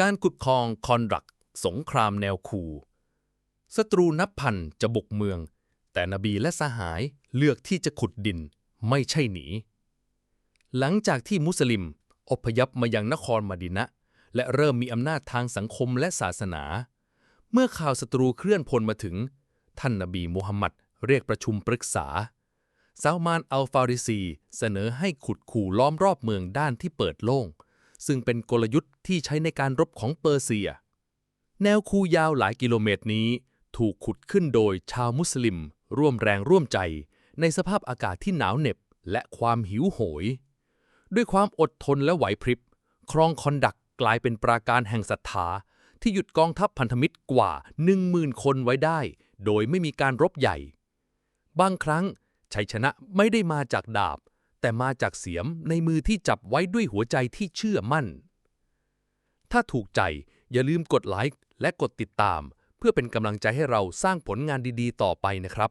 การขุดคลองคอนรัก สงครามแนวคูศัตรูนับพันจะบุกเมือง แต่นบีและสหายเลือกที่จะขุดดินไม่ใช่หนี หลังจากที่มุสลิมอพยพมายังนครมดินะ และเริ่มมีอำนาจทางสังคมและศาสนา เมื่อข่าวศัตรูเคลื่อนพลมาถึง ท่านนบีมูฮัมหมัดเรียกประชุมปรึกษาซาลมานอัลฟาริซี เสนอให้ขุดขู่ล้อมรอบเมืองด้านที่เปิดโล่ง ซึ่งเป็นกลยุทธ์ที่ใช้ในการรบของเปอร์เซีย แนวคูยาวหลายกิโลเมตรนี้ ถูกขุดขึ้นโดยชาวมุสลิม ร่วมแรงร่วมใจ ในสภาพอากาศที่หนาวเหน็บและความหิวโหย ด้วยความอดทนและไหวพริบ ครองคอนดักกลายเป็นปราการแห่งศรัทธาที่หยุดกองทัพพันธมิตรกว่า 10,000 คนไว้ได้ โดยไม่มีการรบใหญ่ บางครั้งชัยชนะไม่ได้มาจากดาบ แต่มาจากเสียมในมือที่จับไว้ด้วยหัวใจที่เชื่อมั่น ถ้าถูกใจอย่าลืมกดไลค์และกดติดตาม เพื่อเป็นกำลังใจให้เราสร้างผลงานดีๆ ต่อไปนะครับ